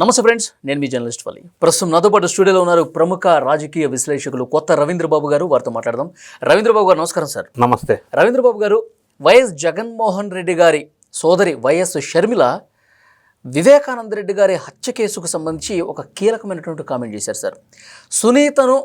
నమస్తే ఫ్రెండ్స్ నేను మీ జర్నలిస్ట్ వల్లి ప్రస్తుతం నాతో పాటు స్టూడియోలో ఉన్నారు ప్రముఖ రాజకీయ విశ్లేషకులు కొత్త రవీంద్రబాబు గారు. వారితో మాట్లాడదాం. రవీంద్రబాబు గారు నమస్కారం సార్. నమస్తే. రవీంద్రబాబు గారు వైఎస్ జగన్మోహన్ రెడ్డి గారి సోదరి వైఎస్ షర్మిల వివేకానంద రెడ్డి గారి హత్య కేసుకు సంబంధించి ఒక కీలకమైనటువంటి కామెంట్ చేశారు సార్. సునీతను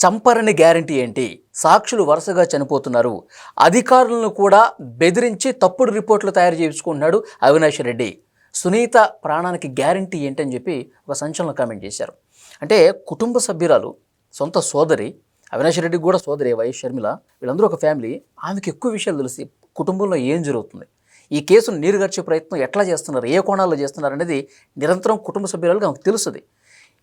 చంపరని గ్యారంటీ ఏంటి? సాక్షులు వరుసగా చనిపోతున్నారు. అధికారులను కూడా బెదిరించి తప్పుడు రిపోర్ట్లు తయారు చేసుకుంటున్నాడు అవినాష్ రెడ్డి. సునీత ప్రాణానికి గ్యారంటీ ఏంటని చెప్పి ఒక సంచలన కామెంట్ చేశారు. అంటే కుటుంబ సభ్యురాలు సొంత సోదరి అవినాష్ రెడ్డి కూడా సోదరి వైఎస్ షర్మిల వీళ్ళందరూ ఒక ఫ్యామిలీ ఆమెకి ఎక్కువ విషయాలు తెలిసి కుటుంబంలో ఏం జరుగుతుంది. ఈ కేసును నీరుగర్చే ప్రయత్నం ఎట్లా చేస్తున్నారు ఏ కోణాల్లో చేస్తున్నారు అనేది నిరంతరం కుటుంబ సభ్యురాలకు ఆమెకు తెలుస్తుంది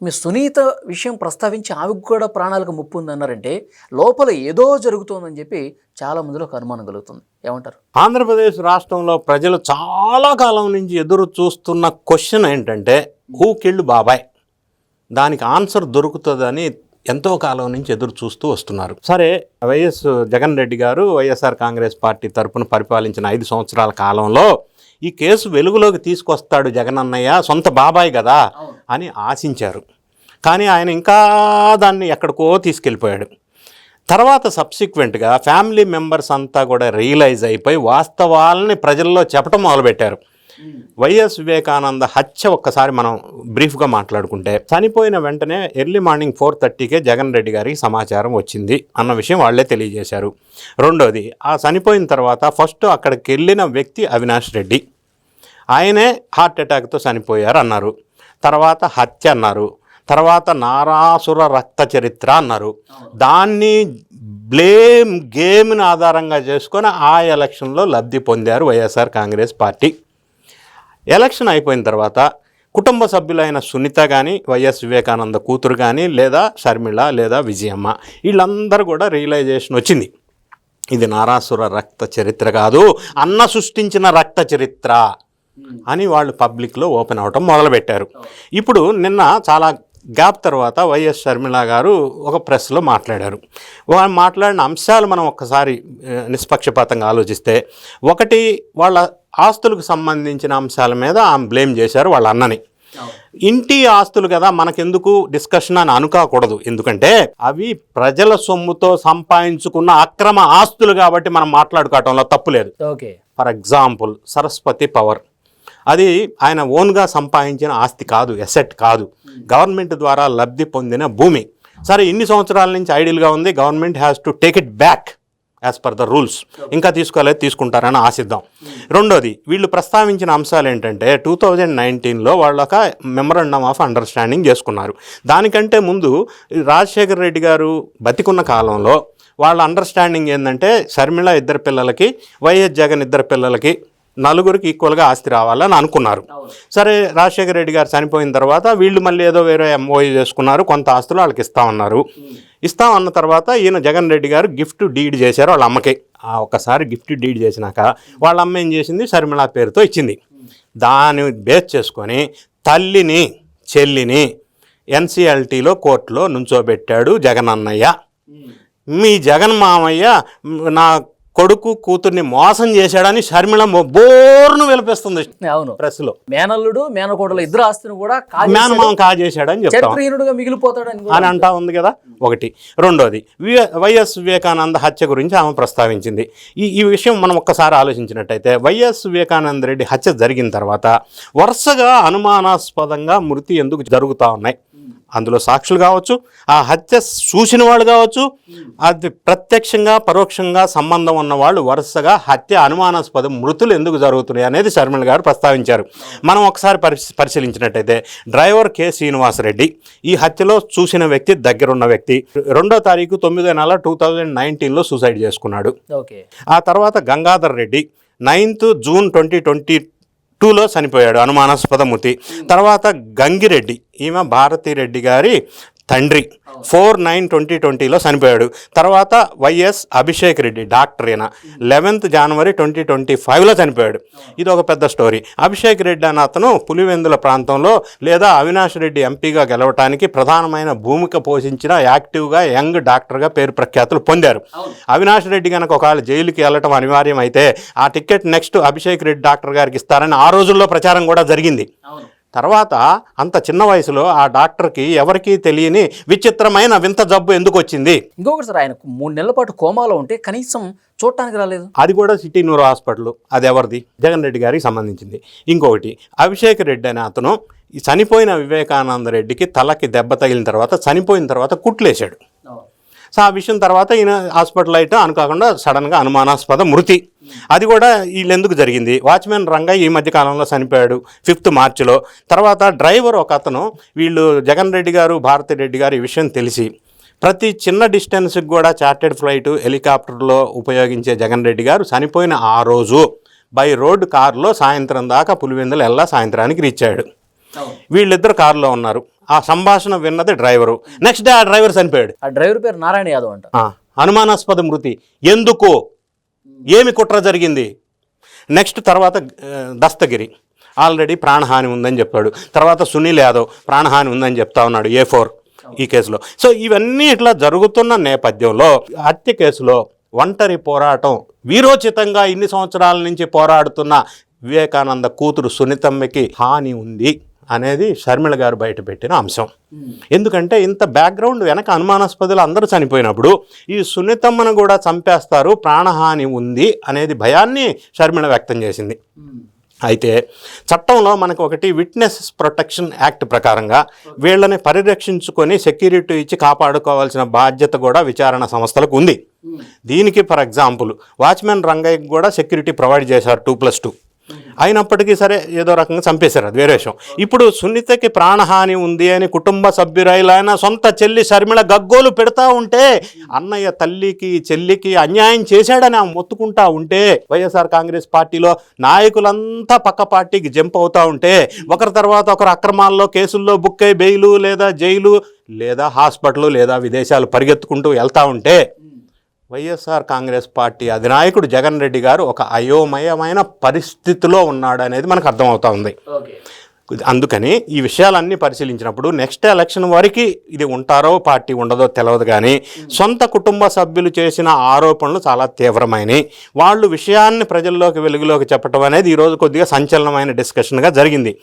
మీ సునీత విషయం ప్రస్తావించి ఆమెకు కూడా ప్రాణాలకు ముప్పు ఉందన్నారంటే లోపల ఏదో జరుగుతోందని చెప్పి చాలా మందిలో ఒక అనుమానం కలుగుతుంది. ఏమంటారు? ఆంధ్రప్రదేశ్ రాష్ట్రంలో ప్రజలు చాలా కాలం నుంచి ఎదురు చూస్తున్న క్వశ్చన్ ఏంటంటే హూ కిల్డ్ బాబాయ్? దానికి ఆన్సర్ దొరుకుతుందని ఎంతో కాలం నుంచి ఎదురు చూస్తూ వస్తున్నారు. సరే వైఎస్ జగన్ రెడ్డి గారు వైఎస్ఆర్ కాంగ్రెస్ పార్టీ తరఫున పరిపాలించిన ఐదు సంవత్సరాల కాలంలో ఈ కేసు వెలుగులోకి తీసుకొస్తాడు జగన్ అన్నయ్య సొంత బాబాయ్ కదా అని ఆశించారు. కానీ ఆయన ఇంకా దాన్ని ఎక్కడికో తీసుకెళ్ళిపోయాడు. తర్వాత సబ్సిక్వెంట్గా ఫ్యామిలీ మెంబర్స్ అంతా కూడా రియలైజ్ అయిపోయి వాస్తవాలని ప్రజల్లో చెప్పడం మొదలుపెట్టారు. వైఎస్ వివేకానంద హత్య ఒక్కసారి మనం బ్రీఫ్గా మాట్లాడుకుంటే చనిపోయిన వెంటనే ఎర్లీ మార్నింగ్ ఫోర్ థర్టీకే జగన్ రెడ్డి గారికి సమాచారం వచ్చింది అన్న విషయం వాళ్ళే తెలియజేశారు. రెండోది ఆ చనిపోయిన తర్వాత ఫస్ట్ అక్కడికి వెళ్ళిన వ్యక్తి అవినాష్ రెడ్డి. ఆయనే హార్ట్ అటాక్తో చనిపోయారు అన్నారు. తర్వాత హత్య అన్నారు. తర్వాత నారాసుర రక్త చరిత్ర అన్నారు. దాన్ని బ్లేమ్ గేమ్ని ఆధారంగా చేసుకొని ఆ ఎలక్షన్లో లబ్ధి పొందారు వైఎస్ఆర్ కాంగ్రెస్ పార్టీ. ఎలక్షన్ అయిపోయిన తర్వాత కుటుంబ సభ్యులైన సునీత కానీ వైఎస్ వివేకానంద కూతురు కానీ లేదా షర్మిళ లేదా విజయమ్మ వీళ్ళందరూ కూడా రియలైజేషన్ వచ్చింది. ఇది నారాసుర రక్త చరిత్ర కాదు అన్న సృష్టించిన రక్త చరిత్ర అని వాళ్ళు పబ్లిక్లో ఓపెన్ అవటం మొదలుపెట్టారు. ఇప్పుడు నిన్న చాలా గ్యాప్ తర్వాత వైఎస్ షర్మిల గారు ఒక ప్రెస్లో మాట్లాడారు. వాళ్ళు మాట్లాడిన అంశాలు మనం ఒక్కసారి నిష్పక్షపాతంగా ఆలోచిస్తే ఒకటి వాళ్ళ ఆస్తులకు సంబంధించిన అంశాల మీద ఆమె బ్లేమ్ చేశారు వాళ్ళ అన్నని. ఇంటి ఆస్తులు కదా మనకెందుకు డిస్కషన్ అని అనుకోకూడదు. ఎందుకంటే అవి ప్రజల సొమ్ముతో సంపాదించుకున్న అక్రమ ఆస్తులు కాబట్టి మనం మాట్లాడుకోవటంలో తప్పు లేదు. Okay. For example Saraswati power. అది ఆయన ఓన్గా సంపాదించిన ఆస్తి కాదు ఎసెట్ కాదు. గవర్నమెంట్ ద్వారా లబ్ధి పొందిన భూమి. సరే ఇన్ని సంవత్సరాల నుంచి ఐడియల్గా ఉంది government has to take it back as per the rules ఇంకా తీసుకోలేదు తీసుకుంటారని ఆశిద్దాం. రెండోది వీళ్ళు ప్రస్తావించిన అంశాలు ఏంటంటే టూ థౌజండ్ నైన్టీన్లో వాళ్ళ ఒక మెమరండమ్ ఆఫ్ అండర్స్టాండింగ్ చేసుకున్నారు. దానికంటే ముందు రాజశేఖర్ రెడ్డి గారు బతికున్న కాలంలో వాళ్ళ అండర్స్టాండింగ్ ఏంటంటే షర్మిళ ఇద్దరు పిల్లలకి వైఎస్ జగన్ ఇద్దరు పిల్లలకి నలుగురికి ఈక్వల్గా ఆస్తి రావాలని అనుకున్నారు. సరే రాజశేఖర రెడ్డి గారు చనిపోయిన తర్వాత వీళ్ళు మళ్ళీ ఏదో వేరే ఎంఓఈ చేసుకున్నారు కొంత ఆస్తులు వాళ్ళకి ఇస్తామన్నారు. ఇస్తామన్న తర్వాత ఈయన జగన్ రెడ్డి గారు గిఫ్ట్ డీడ్ చేశారు వాళ్ళ అమ్మకి. ఆ ఒక్కసారి గిఫ్ట్ డీడ్ చేసినాక వాళ్ళ అమ్మ ఏం చేసింది? షర్మిళ పేరుతో ఇచ్చింది. దాన్ని బేస్ చేసుకొని తల్లిని చెల్లిని ఎన్సిఎల్టీలో కోర్టులో నుంచోబెట్టాడు జగన్ అన్నయ్య. మీ జగన్ మామయ్య నా కొడుకు కూతుర్ని మోసం చేశాడని షర్మిళ బోర్ను విలిపిస్తుంది అవును. ప్రెస్లో. మేనల్లుడు మేనకోడల ఇద్దరు ఆస్తిని కూడా కాజేశాడు. మేనమామ కాజేశాడని చెప్తాం. చరిత్రహీనుడుగా మిగిలిపోతాడని అని అంటా ఉంది కదా? ఒకటి. రెండోది వైఎస్ వివేకానంద హత్య గురించి ఆమె ప్రస్తావించింది. ఈ ఈ విషయం మనం ఒక్కసారి ఆలోచించినట్టయితే వైఎస్ వివేకానంద రెడ్డి హత్య జరిగిన తర్వాత వరుసగా అనుమానాస్పదంగా మృతి ఎందుకు జరుగుతూ ఉన్నాయి? అందులో సాక్షులు కావచ్చు ఆ హత్య చూసిన వాళ్ళు కావచ్చు అది ప్రత్యక్షంగా పరోక్షంగా సంబంధం ఉన్న వాళ్ళు వరుసగా హత్య అనుమానాస్పద మృతులు ఎందుకు జరుగుతున్నాయి అనేది శర్మిల గారు ప్రస్తావించారు. మనం ఒకసారి పరిశీ పరిశీలించినట్టయితే డ్రైవర్ కె శ్రీనివాసరెడ్డి ఈ హత్యలో చూసిన వ్యక్తి దగ్గరున్న వ్యక్తి రెండో తారీఖు తొమ్మిదో నెల టూ థౌజండ్ నైన్టీన్లో సూసైడ్ చేసుకున్నాడు. ఓకే. ఆ తర్వాత Gangadhar Reddy ninth June twenty twenty టూలో చనిపోయాడు అనుమానాస్పద మృతి. తర్వాత గంగిరెడ్డి ఈమె భారతిరెడ్డి గారి తండ్రి. ఫోర్ నైన్ ట్వంటీ ట్వంటీలో చనిపోయాడు. తర్వాత వైఎస్ అభిషేక్ రెడ్డి డాక్టర్ ఈయన. లెవెన్త్ జనవరి ట్వంటీ ట్వంటీ ఫైవ్లో చనిపోయాడు. ఇది ఒక పెద్ద స్టోరీ. అభిషేక్ రెడ్డి అన్న అతను పులివెందుల ప్రాంతంలో లేదా అవినాష్ రెడ్డి ఎంపీగా గెలవటానికి ప్రధానమైన భూమిక పోషించిన యాక్టివ్గా యంగ్ డాక్టర్గా పేరు ప్రఖ్యాతులు పొందారు. అవినాష్ రెడ్డి కనుక ఒకవేళ జైలుకి వెళ్ళటం అనివార్యం అయితే ఆ ticket next Abhishek Reddy doctor గారికి ఇస్తారని ఆ రోజుల్లో ప్రచారం కూడా జరిగింది. తర్వాత అంత చిన్న వయసులో ఆ డాక్టర్కి ఎవరికీ తెలియని విచిత్రమైన వింత జబ్బు ఎందుకు వచ్చింది? ఇంకొకటి సార్ ఆయన మూడు నెలల పాటు కోమాలో ఉంటే కనీసం చూడటానికి రాలేదు. అది కూడా సిటీ న్యూరో హాస్పిటల్ అది ఎవరిది? జగన్ రెడ్డి గారికి సంబంధించింది. ఇంకొకటి అభిషేక్ రెడ్డి అనే అతను చనిపోయిన వివేకానంద రెడ్డికి తలకి దెబ్బ తగిలిన తర్వాత చనిపోయిన తర్వాత కుట్లేశాడు. సో ఆ విషయం తర్వాత ఈయన హాస్పిటల్ అయితే అనుకోకుండా సడన్గా అనుమానాస్పద మృతి. అది కూడా వీళ్ళు ఎందుకు జరిగింది? వాచ్మెన్ రంగయ్య ఈ మధ్య కాలంలో చనిపోయాడు ఫిఫ్త్ మార్చిలో. తర్వాత డ్రైవర్ ఒక అతను వీళ్ళు జగన్ రెడ్డి గారు భారతి రెడ్డి గారు ఈ విషయం తెలిసి ప్రతి చిన్న డిస్టెన్స్కి కూడా చార్టెడ్ ఫ్లైట్ హెలికాప్టర్లో ఉపయోగించే జగన్ రెడ్డి గారు చనిపోయిన ఆ రోజు బై రోడ్ కారులో సాయంత్రం దాకా పులివెందులు ఎల్లా సాయంత్రానికి రీచ్ అయ్యాడు. వీళ్ళిద్దరు కారులో ఉన్నారు. ఆ సంభాషణ విన్నది డ్రైవరు. నెక్స్ట్ డే ఆ డ్రైవర్ చనిపోయాడు. ఆ డ్రైవర్ పేరు నారాయణ యాదవ్ అంట. అనుమానాస్పద మృతి. ఎందుకు? ఏమి కుట్ర జరిగింది? నెక్స్ట్ తర్వాత దస్తగిరి. ఆల్రెడీ ప్రాణహాని ఉందని చెప్పాడు. తర్వాత సునీల్ యాదవ్ ప్రాణహాని ఉందని చెప్తా ఉన్నాడు ఏ ఫోర్ ఈ కేసులో. సో ఇవన్నీ ఇట్లా జరుగుతున్న నేపథ్యంలో హత్య కేసులో ఒంటరి పోరాటం వీరోచితంగా ఇన్ని సంవత్సరాల నుంచి పోరాడుతున్న వివేకానంద కూతురు సునీతమ్మకి హాని ఉంది. అనేది షర్మిళ గారు బయటపెట్టిన అంశం. ఎందుకంటే ఇంత బ్యాక్గ్రౌండ్ వెనక అనుమానాస్పదులు అందరూ చనిపోయినప్పుడు ఈ సున్నితమ్మను కూడా చంపేస్తారు ప్రాణహాని ఉంది అనేది భయాన్ని షర్మిళ వ్యక్తం చేసింది. అయితే చట్టంలో మనకు ఒకటి విట్నెస్ ప్రొటెక్షన్ యాక్ట్ ప్రకారంగా వీళ్ళని పరిరక్షించుకొని సెక్యూరిటీ ఇచ్చి కాపాడుకోవాల్సిన బాధ్యత కూడా విచారణ సంస్థలకు ఉంది. దీనికి ఫర్ ఎగ్జాంపుల్ వాచ్మెన్ రంగయ్యకి కూడా సెక్యూరిటీ ప్రొవైడ్ చేశారు టూ ప్లస్ టూ అయినప్పటికీ సరే ఏదో రకంగా చంపేశారు అది వేరే విషయం. ఇప్పుడు సునీతకి ప్రాణహాని ఉంది అని కుటుంబ సభ్యురాయిలైన సొంత చెల్లి శర్మిళ గగ్గోలు పెడతా ఉంటే అన్నయ్య తల్లికి చెల్లికి అన్యాయం చేశాడని ఆమె మొత్తుకుంటా ఉంటే వైఎస్ఆర్ కాంగ్రెస్ పార్టీలో నాయకులంతా పక్క పార్టీకి జంప్ అవుతా ఉంటే ఒకరి తర్వాత ఒకరు అక్రమాల్లో కేసుల్లో బుక్ అయి బెయిలు లేదా జైలు లేదా హాస్పిటల్ లేదా విదేశాలు పరిగెత్తుకుంటూ వెళ్తా ఉంటే వైఎస్ఆర్ కాంగ్రెస్ పార్టీ అధినాయకుడు జగన్ రెడ్డి గారు ఒక అయోమయమైన పరిస్థితిలో ఉన్నాడు అనేది మనకు అర్థమవుతా ఉంది. అందుకని ఈ విషయాలన్నీ పరిశీలించినప్పుడు నెక్స్ట్ ఎలక్షన్ వరకు ఇది ఉంటారో పార్టీ ఉండదో తెలియదు కానీ సొంత కుటుంబ సభ్యులు చేసిన ఆరోపణలు చాలా తీవ్రమైనవి వాళ్ళు విషయాన్ని ప్రజల్లోకి వెలుగులోకి చెప్పడం అనేది ఈరోజు కొద్దిగా సంచలనమైన డిస్కషన్గా జరిగింది.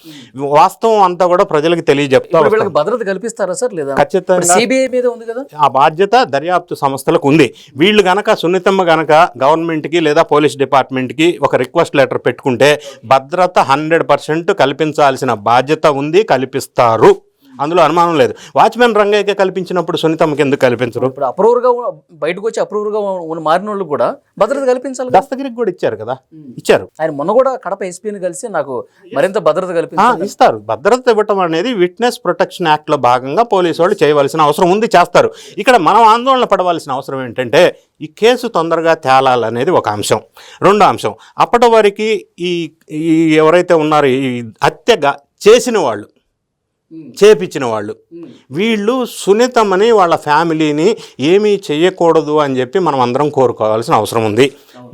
వాస్తవం అంతా కూడా ప్రజలకు తెలియజెప్తా ఇప్పుడు వస్తాం. వీళ్ళకి భద్రత కల్పిస్తారా సార్ లేదా? ఖచ్చితంగా సిబిఐ మీద ఉంది కదా? ఆ బాధ్యత దర్యాప్తు సంస్థలకు ఉంది. వీళ్ళు గనక సున్నితమ్మ గనక గవర్నమెంట్కి లేదా పోలీస్ డిపార్ట్మెంట్కి ఒక రిక్వెస్ట్ లెటర్ పెట్టుకుంటే భద్రత హండ్రెడ్ పర్సెంట్ కల్పించాల్సిన బాధ్యత ఉంది కల్పిస్తారు. అందులో అనుమానం లేదు. వాచ్మెన్ రంగయ్యకి కల్పించినప్పుడు సునీతమ్మకి ఎందుకు కల్పించరు? ఇప్పుడు అప్రూవర్గా ఉన్న- బయటకు వచ్చి అప్రూవర్గా ఉన్న మారిన వాళ్ళు కూడా భద్రత కల్పించాలి. దస్తగిరికి కూడా ఇచ్చారు కదా? ఇచ్చారు. ఆయన మొన్న కూడా కడప ఎస్పీని కలిసి నాకు మరింత భద్రత ఆ, కల్పించాలి ఇస్తారు. భద్రత ఇవ్వటం అనేది విట్నెస్ ప్రొటెక్షన్ యాక్ట్లో భాగంగా పోలీసు వాళ్ళు చేయవలసిన అవసరం ఉంది చేస్తారు. ఇక్కడ మనం ఆందోళన పడవలసిన అవసరం ఏంటంటే ఈ కేసు తొందరగా తేలాలనేది ఒక అంశం. రెండో అంశం అప్పటి వరకు ఈ ఈ ఎవరైతే ఉన్నారో ఈ హత్యగా చేసిన వాళ్ళు చేపించిన వాళ్ళు. వీళ్ళు సున్నితమని వాళ్ళ ఫ్యామిలీని ఏమీ చేయకూడదు అని చెప్పి మనం అందరం కోరుకోవాల్సిన అవసరం ఉంది.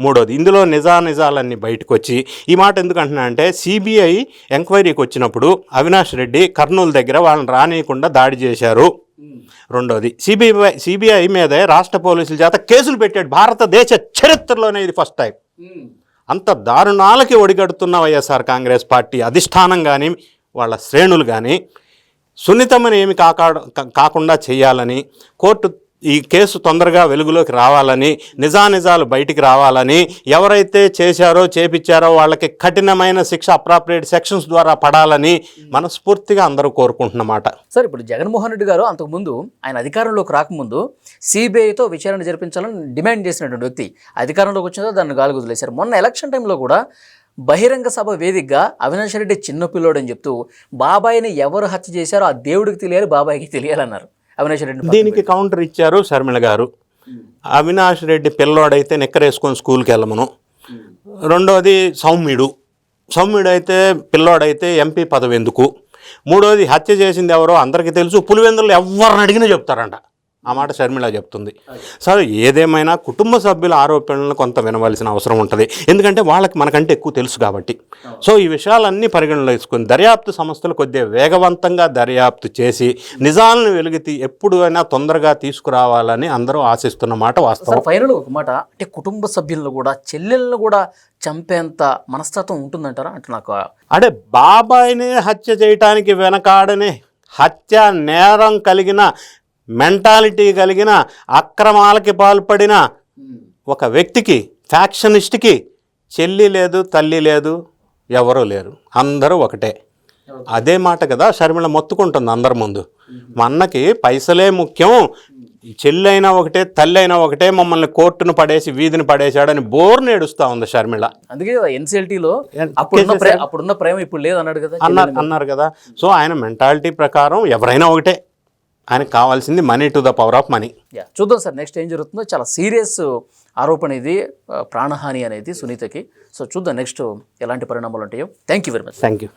మూడోది ఇందులో నిజా నిజాలన్నీ బయటకు వచ్చి ఈ మాట ఎందుకు అంటున్నా అంటే సిబిఐ ఎంక్వైరీకి వచ్చినప్పుడు అవినాష్ రెడ్డి కర్నూలు దగ్గర వాళ్ళని రానియకుండా దాడి చేశారు. రెండోది సిబిఐ సిబిఐ మీదే రాష్ట్ర పోలీసుల చేత కేసులు పెట్టాడు భారతదేశ చరిత్రలోనే ఇది ఫస్ట్ టైం. అంత దారుణాలకి ఒడిగడుతున్న వైఎస్ఆర్ కాంగ్రెస్ పార్టీ అధిష్టానం కానీ వాళ్ళ శ్రేణులు కానీ సున్నితమని ఏమి కాకా కాకుండా చేయాలని కోర్టు ఈ కేసు తొందరగా వెలుగులోకి రావాలని నిజానిజాలు బయటికి రావాలని ఎవరైతే చేశారో చేపించారో వాళ్ళకి కఠినమైన శిక్ష అప్రాప్రియేట్ సెక్షన్స్ ద్వారా పడాలని మనస్ఫూర్తిగా అందరూ కోరుకుంటున్నమాట. సార్ ఇప్పుడు జగన్మోహన్ రెడ్డి గారు అంతకుముందు ఆయన అధికారంలోకి రాకముందు సిబిఐతో విచారణ జరిపించాలని డిమాండ్ చేసినటువంటి వ్యక్తి అధికారంలోకి వచ్చిందో దాన్ని గాలి వదిలేశారు. మొన్న ఎలక్షన్ టైంలో కూడా బహిరంగ సభ వేదికగా అవినాష్ రెడ్డి చిన్న పిల్లోడు అని చెప్తూ బాబాయిని ఎవరు హత్య చేశారో ఆ దేవుడికి తెలియాలి బాబాయికి తెలియాలన్నారు. అవినాష్ రెడ్డి దీనికి కౌంటర్ ఇచ్చారు శర్మిల గారు. అవినాష్ రెడ్డి పిల్లోడైతే నిక్కరేసుకొని స్కూల్కి వెళ్ళమను. రెండోది సౌమ్యుడు. సౌమ్యుడు అయితే పిల్లోడైతే ఎంపీ పదవి ఎందుకు? మూడోది హత్య చేసింది ఎవరో అందరికీ తెలుసు. పులివెందులు ఎవరిని అడిగినా చెప్తారంట. ఆ మాట షర్మిల చెప్తుంది. సరే ఏదేమైనా కుటుంబ సభ్యుల ఆరోపణలను కొంత వినవలసిన అవసరం ఉంటుంది. ఎందుకంటే వాళ్ళకి మనకంటే ఎక్కువ తెలుసు కాబట్టి. సో ఈ విషయాలన్నీ పరిగణలో తీసుకుని దర్యాప్తు సంస్థలు కొద్దిగా వేగవంతంగా దర్యాప్తు చేసి నిజాలను వెలుగుతి ఎప్పుడు అయినా తొందరగా తీసుకురావాలని అందరూ ఆశిస్తున్న మాట వాస్తవం. ఫైనల్ ఒక మాట. అంటే కుటుంబ సభ్యులను కూడా చెల్లెలను కూడా చంపేంత మనస్తత్వం ఉంటుందంటారా? అంటే నాకు అంటే బాబాయిని హత్య చేయటానికి వెనకాడని హత్య నేరం కలిగిన మెంటాలిటీ కలిగిన అక్రమాలకి పాల్పడిన ఒక వ్యక్తికి ఫ్యాక్షనిస్ట్కి చెల్లి లేదు తల్లి లేదు ఎవరూ లేరు. అందరూ ఒకటే. అదే మాట కదా షర్మిల మొత్తుకుంటుంది అందరి ముందు. మా అన్నకి పైసలే ముఖ్యం. చెల్లి అయినా ఒకటే తల్లి అయినా ఒకటే మమ్మల్ని కోర్టును పడేసి వీధిని పడేశాడని బోర్ని ఏడుస్తా ఉంది షర్మిల. అందుకే ఎన్సిఎల్టీలో ఎన్- అప్పుడున్న ప్రేమ అప్పుడున్న ప్రేమ ఇప్పుడు లేదు అన్నాడు కదా అన్నారు అన్నారు కదా. సో ఆయన మెంటాలిటీ ప్రకారం ఎవరైనా ఒకటే. ఆయనకు కావాల్సింది money to the power of money yeah చూద్దాం సార్ నెక్స్ట్ ఏం జరుగుతుందో. చాలా సీరియస్ ఆరోపణ ఇది ప్రాణహాని అనేది సునీతకి. సో చూద్దాం నెక్స్ట్ ఎలాంటి పరిణామాలు ఉంటాయో. Thank you very much thank you